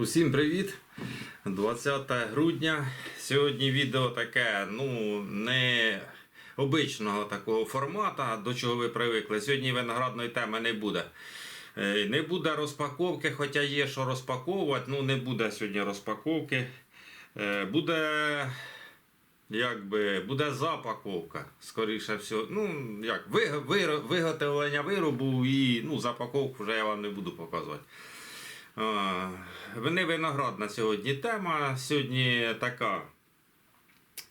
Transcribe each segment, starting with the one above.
Усім привіт! 20 грудня. Сьогодні відео таке, ну, не обичного такого формата, до чого ви привикли. Сьогодні виноградної теми не буде. Е, Не буде розпаковки, хоча є що розпаковувати, ну не буде сьогодні розпаковки. Е, Буде. Якби буде запаковка, скоріше всього. Ну, як, ви, ви, виготовлення виробу і ну, запаковку вже я вам не буду показувати. Не виноградна сьогодні тема. Сьогодні така.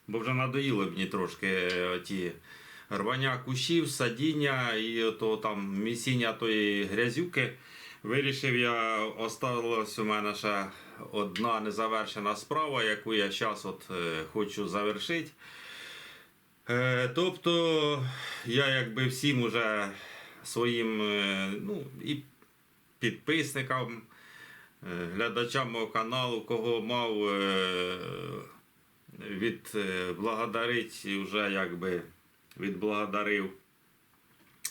Бо вже надоїли мені трошки е, ті рвання кущів, садіння і ото там місіння тої грязюки. Вирішив я, осталась у мене ще одна незавершена справа, яку я зараз от е, хочу завершити. Е, тобто я якби всім уже своїм ну, і підписникам, глядачам мого каналу, кого мав е, відблагодарить і вже якби відблагодарив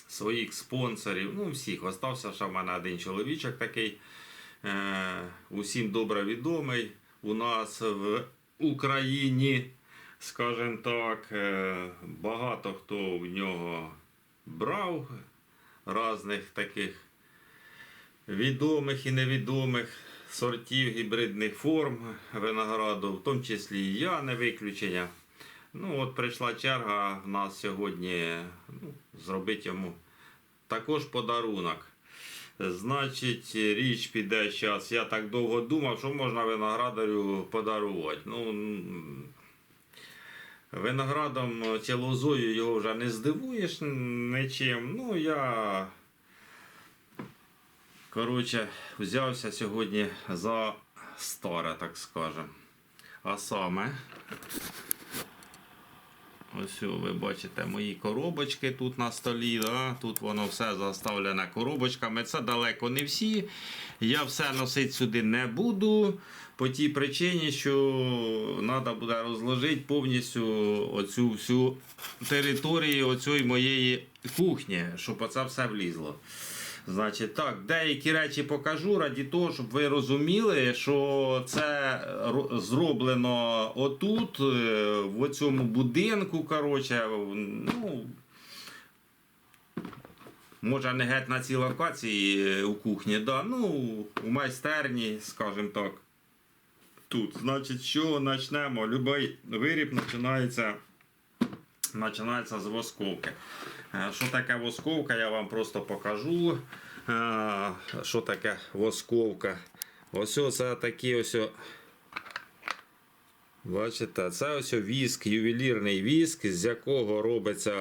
своїх спонсорів. Ну, всіх. Остався ще в мене один чоловічок такий. Е, усім добре відомий. У нас в Україні, скажімо так, е, багато хто в нього брав різних таких відомих і невідомих сортів гібридних форм винограду, в тому числі і я не виключення. Ну, от прийшла черга в нас сьогодні ну, зробити йому також подарунок. Значить, річ піде зараз. Я так довго думав, що можна виноградарю подарувати. Ну, виноградом чи лозою його вже не здивуєш нічим. Ну, я коротше, взявся сьогодні за старе, так скажемо. А саме. Ось ви бачите мої коробочки тут на столі. Да? Тут воно все заставлене коробочками. Це далеко не всі. Я все носити сюди не буду. По тій причині, що треба буде розложити повністю оцю всю територію оцієї моєї кухні, щоб оце все влізло. Значить, так, деякі речі покажу раді того, щоб ви розуміли, що це зроблено отут, е, в цьому будинку. Коротше, ну, може не геть на цій локації е, у кухні, да, ну, у майстерні, скажімо так. Тут, значить, що почнемо? Любий виріб починається починається з восковки. Е, Що таке восковка, я вам просто покажу. Е, Що таке восковка? Ось це такі ось. Бачите, це ось віск, ювелірний віск, з якого робиться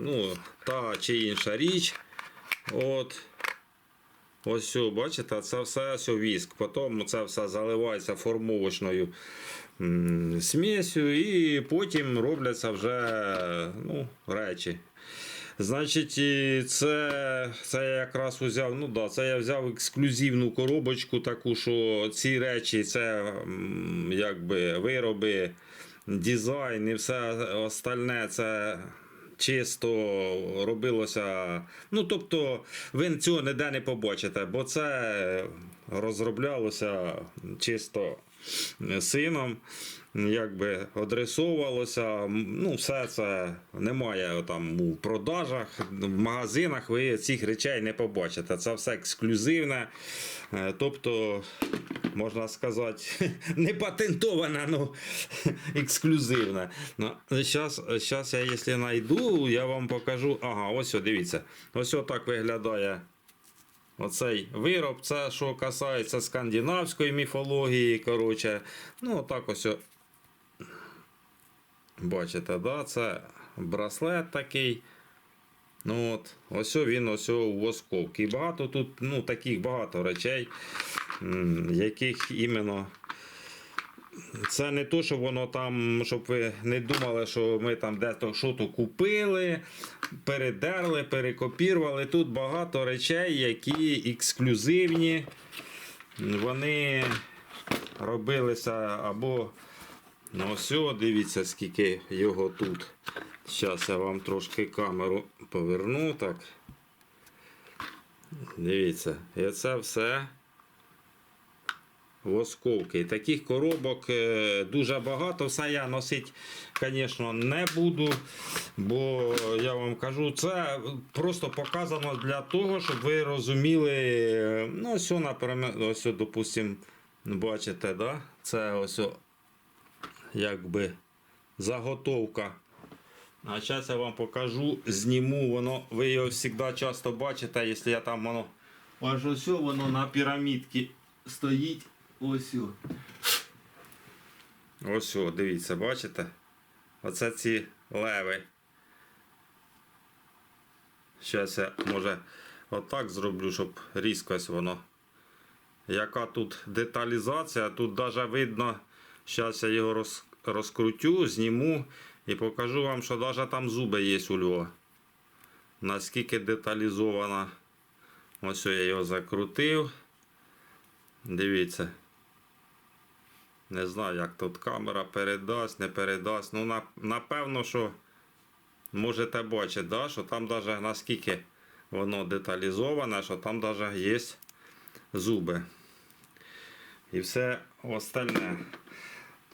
ну, та чи інша річ. От. Ось, бачите, це все ось віск. Потім це все заливається формовочною смісю і потім робляться вже ну, речі. Значить, це, це я якраз взяв, ну да, це я взяв ексклюзивну коробочку, таку, що ці речі це якби вироби, дизайн і все остальне це чисто робилося. Ну, тобто, ви цього ніде не побачите, бо це розроблялося чисто сином, якби адресовувалося. Ну, все це немає там у продажах, в магазинах ви цих речей не побачите. Це все ексклюзивне. Е, Тобто, можна сказати, не патентоване, ну ексклюзивне. Ну, зараз, зараз я, якщо знайду, я вам покажу. Ага, ось дивіться. Ось отак виглядає Оцей вироб, це що касається скандинавської міфології. коротше. Ну, отак ось. Бачите, да? це браслет такий. Ну, от, ось він ось у восковці. І багато тут ну, таких багато речей, яких іменно. Це не то, що воно там, щоб ви не думали, що ми там дето що то купили, передерли, перекопірували. Тут багато речей, які ексклюзивні. Вони робилися або. Ну ось, дивіться, скільки його тут. Зараз я вам трошки камеру поверну. так. Дивіться, і це все восковки. Таких коробок е, дуже багато. Все я носити, звісно, не буду. Бо я вам кажу, це просто показано для того, щоб ви розуміли. е, Ну, ось, наприклад, ось, допустим, бачите, да? це ось якби заготовка. А зараз я вам покажу, зніму воно. Ви його завжди часто бачите, якщо я там воно. Аж ось воно на пірамідці стоїть. Ось. о. Ось, дивіться, бачите? Оце ці леви. Зараз я може отак зроблю, щоб різко ось воно. Яка тут деталізація, тут навіть видно, зараз я його роз, розкрутю, зніму і покажу вам, що навіть там зуби є у Льва. Наскільки деталізована. Ось я його закрутив. Дивіться. Не знаю, як тут камера передасть, не передасть. Ну, на- напевно, що можете бачити, да, що там навіть наскільки воно деталізоване, що там навіть є зуби. І все остальне.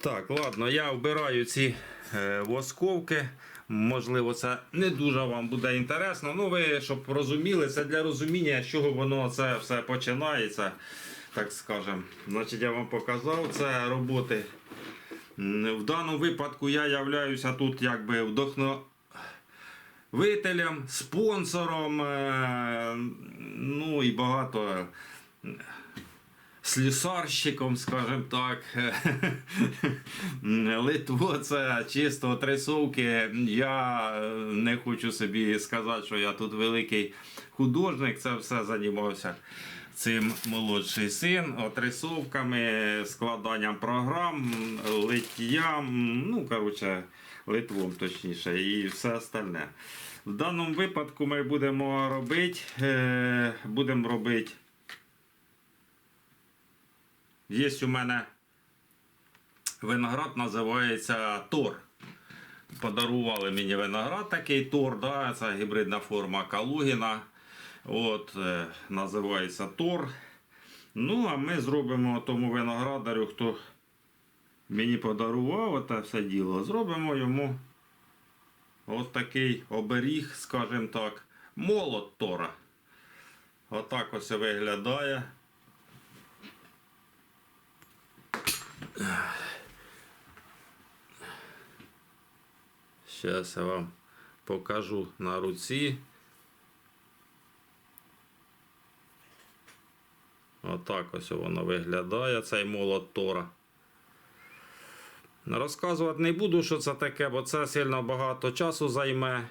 Так, ладно, я вбираю ці е, восковки. Можливо, це не дуже вам буде інтересно. Ну, ви щоб розуміли, це для розуміння, з чого воно це все починається. Так скажем. Значить, я вам показав це роботи. В даному випадку я являюся тут якби вдохновителем, спонсором, е, ну і багато слюсарщиком, скажімо так. Литво це чисто трисовки. Я е, не хочу собі сказати, що я тут великий художник, це все займався. Цим молодший син, отрисовками, складанням програм, литтям, ну, коротше, литвом точніше, і все остальне. В даному випадку ми будемо робити, е, будемо робити Є у мене виноград, називається Тор. Подарували мені виноград такий Тор, да, це гібридна форма Калугіна. От, е, називається Тор. Ну, а ми зробимо тому виноградарю, хто мені подарував це все діло. Зробимо йому от такий оберіг, скажімо так, молот Тора. Отак ось виглядає. Зараз я вам покажу на руці. Отак ось воно виглядає, цей молот Тора. Розказувати не буду, що це таке, бо це сильно багато часу займе.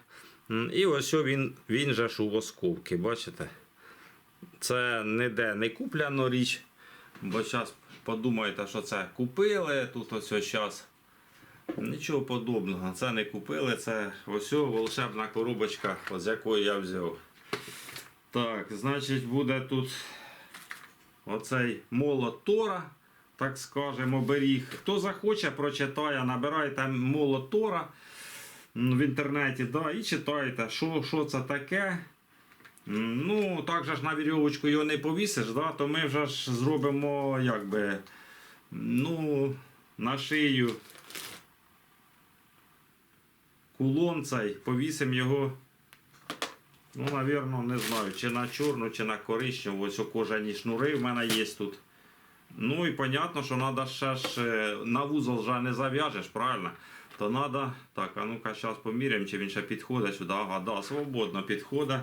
І ось він, він же ж у восковки, бачите? Це ніде не купляно річ, бо зараз подумаєте, що це купили, тут ось зараз. Нічого подобного, це не купили, це ось волшебна коробочка, з якої я взяв. Так, значить, буде тут оцей молот Тора, так скажемо, оберіг. Хто захоче, прочитає, набирайте молот Тора в інтернеті да, і читайте, що, що це таке. Ну, так же ж на вірьовочку його не повісиш, да, то ми вже ж зробимо якби, ну, на шию кулон цей, повісимо його. Ну, навірно, не знаю, чи на чорну, чи на коричневу. Ось кожані шнури в мене є тут. Ну і понятно, що треба ще ж е, на вузол вже не зав'яжеш, правильно? То треба. Так, а ну-ка зараз поміряємо, чи він ще підходить сюди. Ага, да, свободно підходить.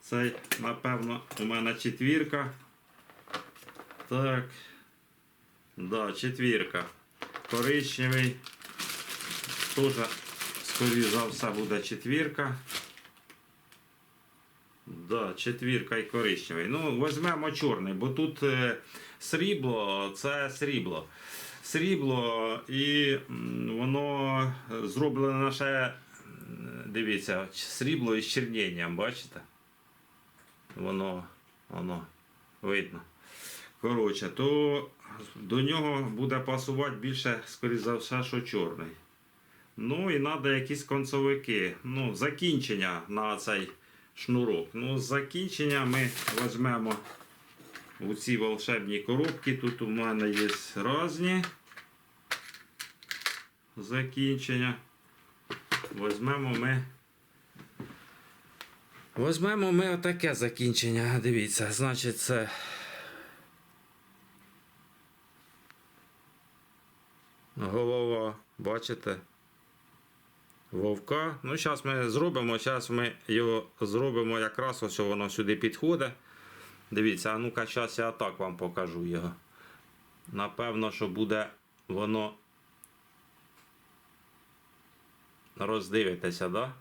Цей, напевно, у мене четвірка. Так. Да, четвірка. Коричневий. Тоже, скоріш за все, буде четвірка. Да, четвірка і коричневий. Ну, візьмемо чорний, бо тут е, срібло, це срібло. Срібло і воно зроблено м, дивіться, срібло із чернінням, бачите? Воно, воно видно. Коротше, то до нього буде пасувати більше, скоріш за все, що чорний. Ну і треба якісь концовики. Ну, закінчення на цей шнурок. Ну, з закінчення ми візьмемо у ці волшебні коробки. Тут у мене є різні закінчення. Возьмемо ми. Возьмемо ми отаке закінчення. Дивіться, значить, це. Голова, бачите? Вовка. Ну, зараз ми зробимо, зараз ми його зробимо якраз ось воно сюди підходить. Дивіться, а ну-ка, зараз я так вам покажу його. Напевно, що буде воно. Роздивитеся, да?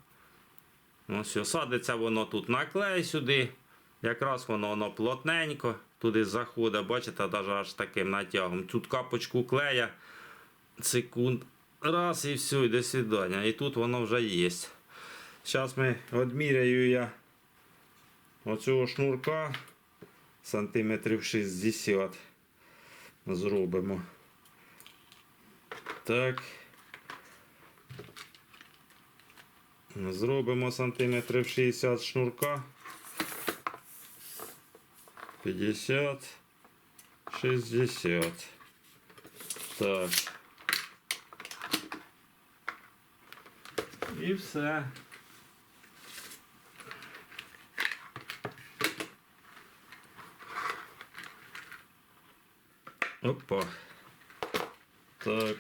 Ну, все, садиться воно тут на клей сюди. Якраз воно воно плотненько. Туди заходить, бачите, навіть аж таким натягом. Тут капочку клея. Секунд. Раз і все, і до свидання. І тут воно вже є. Зараз ми відміряю я оцього шнурка сантиметрів 60 зробимо. Так. Зробимо сантиметрів 60 шнурка. 50, 60. Так. І все. Опа. Так.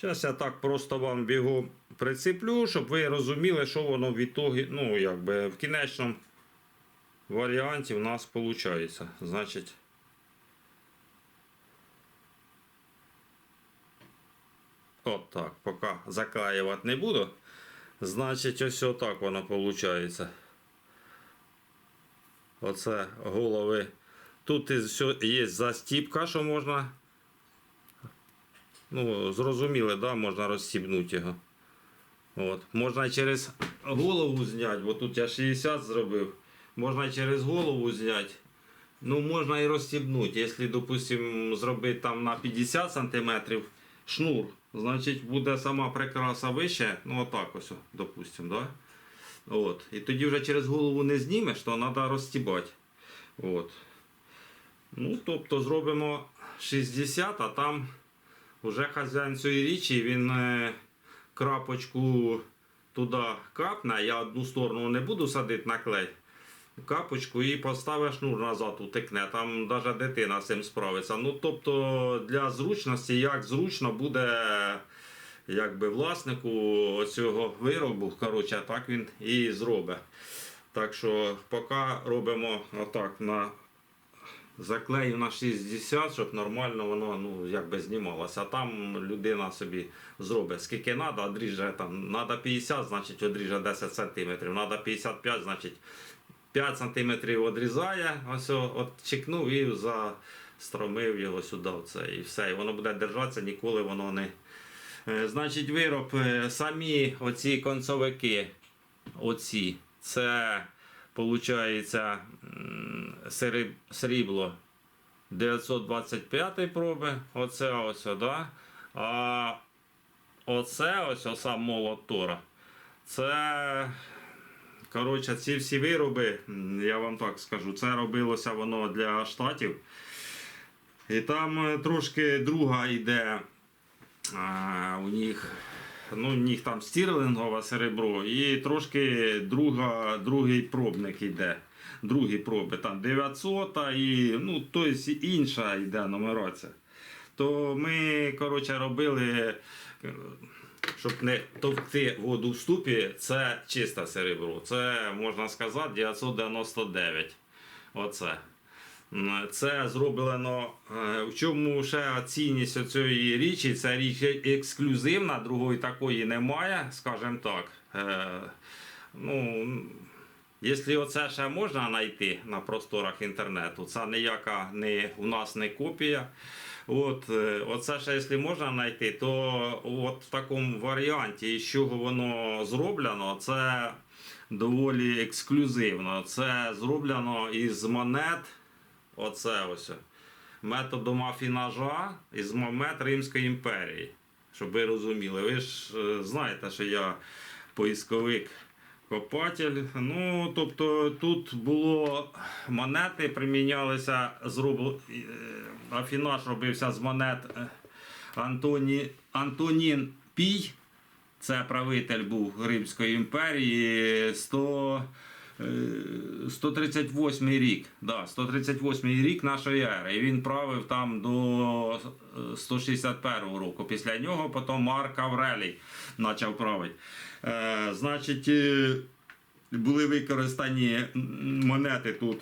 Зараз я так просто вам бігом прицеплю, щоб ви розуміли, що воно в ітогі, ну, якби в кінечному варіанті у нас виходить. Значить. От так, поки заклеювати не буду. Значить, ось отак воно виходить. Оце голови. Тут є застіпка, що можна. Ну, зрозуміли, да, можна розстібнути його. От. Можна через голову зняти, бо тут я 60 зробив. Можна через голову зняти. Ну, можна і розстібнути. Якщо, допустимо, зробити там на 50 см шнур, значить буде сама прикраса вище. Ну, отак ось, допустимо, да? От. І тоді вже через голову не знімеш, то треба розстібати. От. Ну, тобто зробимо 60, а там вже хазяїн цієї річі, він е, крапочку туди капне, я одну сторону не буду садити на клей. Капочку і поставиш шнур назад утекне. Там навіть дитина з цим справиться. Ну, тобто для зручності, як зручно буде якби, власнику цього виробу, коротше, так він і зробить. Так що поки робимо отак на заклею на 60, щоб нормально воно ну, якби знімалося. А там людина собі зробить скільки треба, одріже там, треба 50, значить одріже 10 см, треба 55, значить 5 см відрізає, ось от чекнув і застромив його сюди. Оце, і все. І воно буде держатися, ніколи воно не. Е, Значить, вироб, е, самі оці концовики, оці, це виходить срібло 925 проби, оце ось, да? а оце ось о, сам молот. Це Коротше, ці всі вироби, я вам так скажу, це робилося воно для штатів. І там е, трошки друга йде а, у них. Ну, у них там стірлингове серебро і трошки друга, другий пробник йде. Другі проби, там 900 і ну, тобто інша йде нумерація. То ми коротше, робили, е, щоб не товкти воду в ступі, це чисте серебро. Це можна сказати 999. Оце. Це зроблено. е, В чому ще цінність цієї річі? Ця річ ексклюзивна, другої такої немає, скажімо так. Е, Ну, Якщо оце ще можна знайти на просторах інтернету, це ніяка не, у нас не копія. От, е, оце ще якщо можна знайти, то от в такому варіанті, з чого воно зроблено, це доволі ексклюзивно. Це зроблено із монет. Оце ось. Методом афінажа із монет Римської імперії. Щоб ви розуміли. Ви ж е, знаєте, що я поисковик Копатель. Ну, тобто тут було монети, примінялися зробл... е, афінаж робився з монет е, Антоні... Антонін Пій. Це правитель був Римської імперії 100, е, 138 рік. Да, 138 рік нашої ери. І він правив там до е, 161 року. Після нього потім Марк Аврелій почав правити. Е, значить, е, були використані монети тут.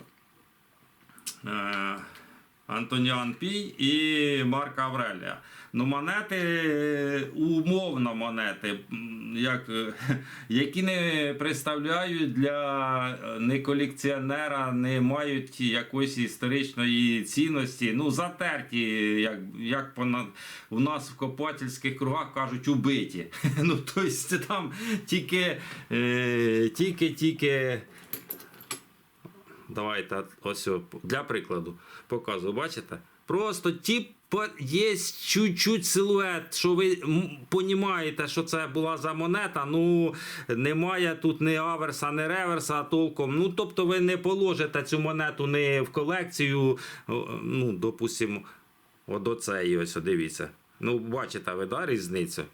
Антоніан Пій і Марка Аврелія. Ну, монети, е, умовно монети, як, е, які не представляють для не колекціонера, не мають якоїсь історичної цінності. Ну, затерті, як, як понад, у нас в копательських кругах кажуть, убиті. Ну, тобто там тільки, е, тільки, тільки. Давайте ось для прикладу показую, бачите? Просто ті є чуть-чуть силует, що ви розумієте, що це була за монета. Ну немає тут ні аверса, ні реверса толком. Ну тобто ви не положите цю монету не в колекцію. Ну, допустимо, от до цієї ось, дивіться. Ну, бачите ви, да, різницю?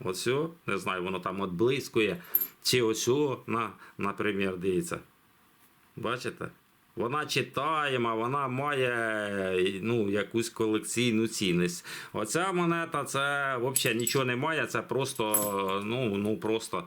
Ось, не знаю, воно там от блискує. Чи ось, на, наприклад, дивіться. Бачите? Вона читаєма, вона має ну, якусь колекційну цінність. Оця монета це взагалі нічого немає, це просто, ну, ну просто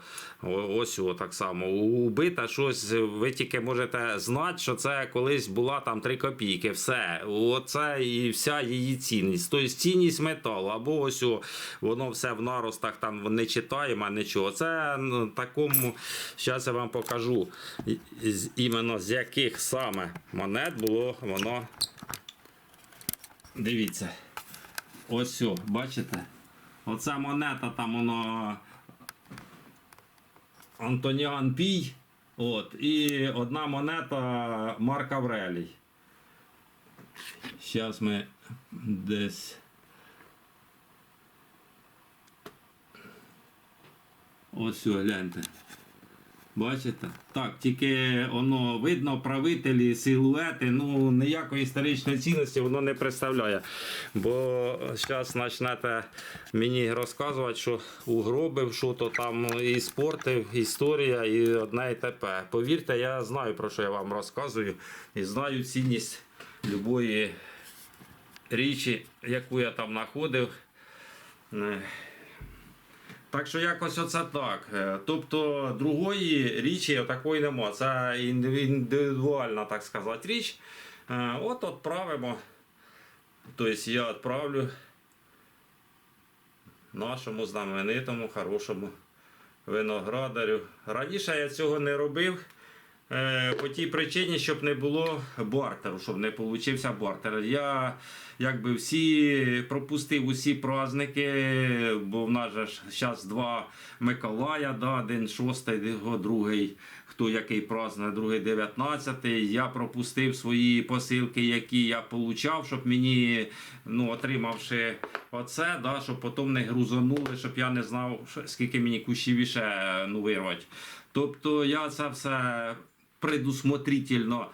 ось о, так само. Убита щось, ви тільки можете знати, що це колись була там 3 копійки. Все. Оце і вся її цінність. Тобто цінність металу, або ось о, воно все в наростах там не читаємо, нічого. Це такому, зараз я вам покажу, іменно з яких саме монет було воно. Дивіться. Ось, о, бачите? Оця монета там воно. Антоніан Пій. От, і одна монета Марк Аврелій. Зараз ми десь. Ось, о, гляньте. Бачите? Так, тільки воно видно правителі, силуети, ну ніякої історичної цінності воно не представляє. Бо зараз почнете мені розказувати, що угробив, що то там і спортив, історія, і одне і те. Повірте, я знаю, про що я вам розказую, і знаю цінність любої річі, яку я там знаходив. Так що якось оце так. Е, Тобто другої річі такої нема. Це індивідуальна, так сказати, річ. Е, От відправимо. Тобто я відправлю нашому знаменитому, хорошому виноградарю. Раніше я цього не робив. Е, По тій причині, щоб не було бартеру, щоб не получився бартер. Я якби всі пропустив усі праздники, бо в нас же зараз два Миколая, да, один шостий, другий, хто який празднує, другий 19. Я пропустив свої посилки, які я получав, щоб мені, ну, отримавши оце, да, щоб потім не грузанули, щоб я не знав, скільки мені кущів іще ну, вирвати. Тобто я це все предусмотрительно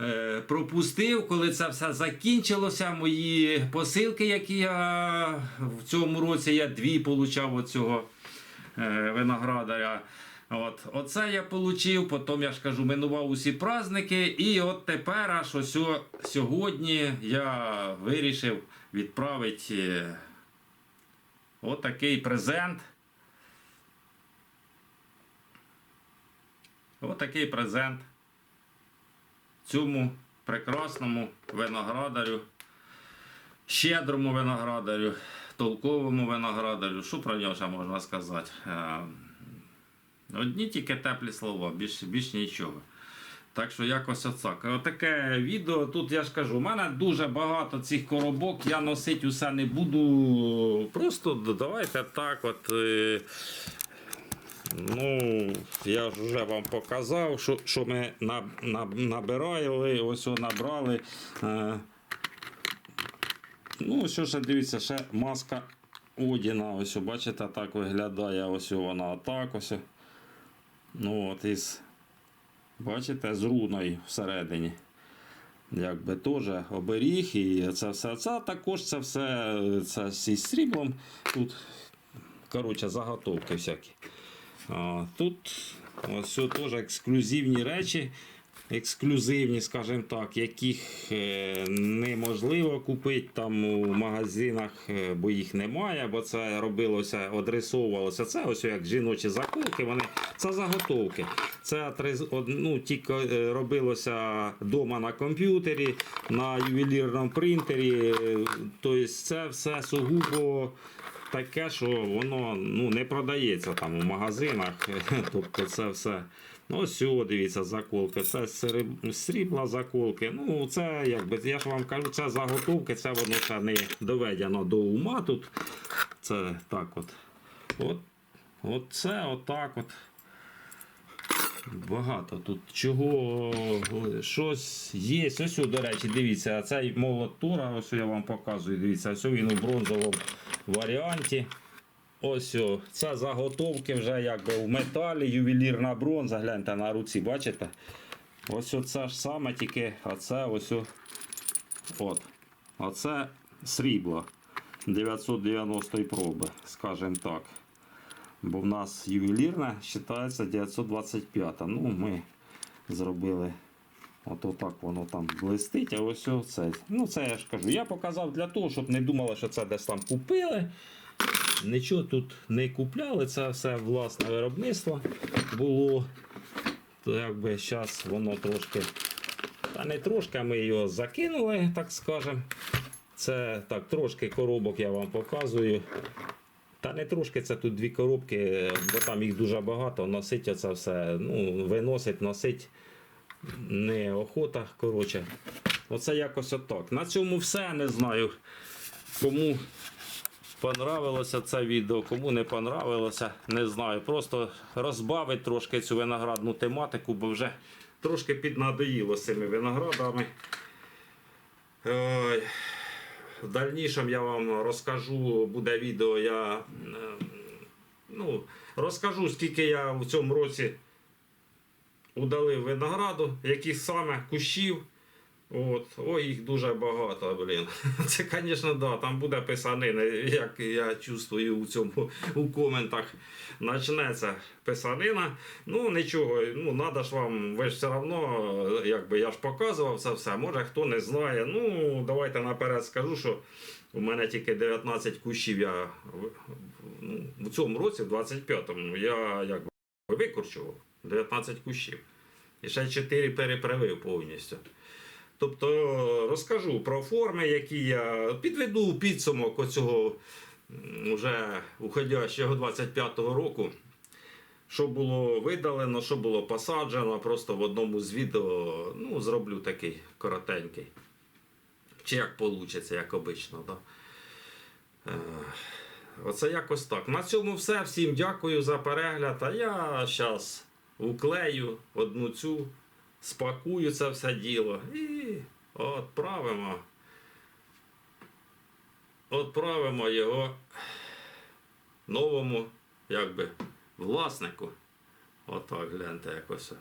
е, пропустив, коли це все закінчилося. Мої посилки, які я в цьому році я дві получав від цього е, виноградаря. От, оце я отримав, потім я ж кажу, минував усі праздники, і от тепер, аж ось сьогодні я вирішив відправити е, отакий презент. Отакий презент цьому прекрасному виноградарю, щедрому виноградарю, толковому виноградарю. Що про нього ще можна сказати? Е, Одні тільки теплі слова, більш, більш нічого. Так що якось отак. Отаке відео. Тут я ж кажу, у мене дуже багато цих коробок, я носити усе не буду. Просто давайте так от. Ну, я вже вам показав, що, що ми на, на, набирали, ось набрали. Е, ну, що ще дивіться, ще маска Одіна. Ось, бачите, так виглядає. Ось вона отак ось. Ну от із, бачите, з руною всередині. Якби теж оберіг і це все. Це також це все це зі сріблом. Тут, коротше, заготовки всякі. Тут ось теж ексклюзивні речі. Ексклюзивні, скажімо так, яких е, неможливо купити там у магазинах, е, бо їх немає, бо це робилося, адресовувалося. Це ось як жіночі заколки, вони це заготовки. Це ну, тільки е, робилося вдома на комп'ютері, на ювелірному принтері. Тобто це все сугубо таке, що воно ну, не продається там у магазинах. Тобто це все. Ну, ось дивіться, заколки. Це срібла заколки. Ну, це якби я ж вам кажу, це заготовки, це воно ще не доведено до ума тут. Це так от. От, от це отак от. Багато тут чого щось є. Ось, до речі, дивіться, цей молот Тора, ось я вам показую. Дивіться, ось він у бронзовому варіанті. Ось о, це заготовки вже якби в металі, ювелірна бронза. Гляньте на руці, бачите? Ось це ж саме, тільки оце ось. о- От. Оце срібло 990 проби, скажімо так. Бо в нас ювелірна вважається 925. Ну, ми зробили. От отак воно там блистить, а ось це. Ну, це я ж кажу. Я показав для того, щоб не думали, що це десь там купили. Нічого тут не купляли, це все власне виробництво було. То якби зараз воно трошки. Та не трошки, а ми його закинули, так скажемо. Це так, трошки коробок я вам показую. Та не трошки, це тут дві коробки, бо там їх дуже багато. Носить оце все. Ну, виносить, носить неохота. Коротше. Оце якось отак. На цьому все. Не знаю, кому понравилося це відео, кому не понравилося, не знаю. Просто розбавить трошки цю виноградну тематику, бо вже трошки піднадоїло цими виноградами. Ой. В дальнішому я вам розкажу, буде відео, я е, ну, розкажу, скільки я в цьому році удалив винограду, яких саме кущів. От, ой, їх дуже багато, блін. Це, звісно, да, там буде писанина, як я чувствую у цьому у коментах. Почнеться писанина. Ну нічого, ну треба ж вам, ви ж все одно, якби я ж показував це все. Може хто не знає. Ну, давайте наперед скажу, що у мене тільки 19 кущів я ну, в цьому році, в 25-му, я якби викорчував 19 кущів. І ще 4 перепривив повністю. Тобто розкажу про форми, які я підведу підсумок оцього м, уже уходящого 25-го року. Що було видалено, що було посаджено, просто в одному з відео ну, зроблю такий коротенький. Чи як вийде, як обично. Да? Е, Оце якось так. На цьому все. Всім дякую за перегляд. А я зараз уклею одну цю спакую все діло і відправимо. Відправимо його новому, якби, власнику. Отак, гляньте, якось.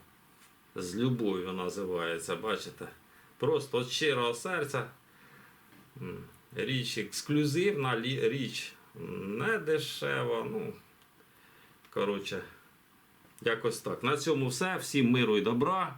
З любов'ю називається, бачите? Просто від щирого серця. Річ ексклюзивна, річ не дешева. Ну, коротше. Якось так. На цьому все. Всім миру і добра.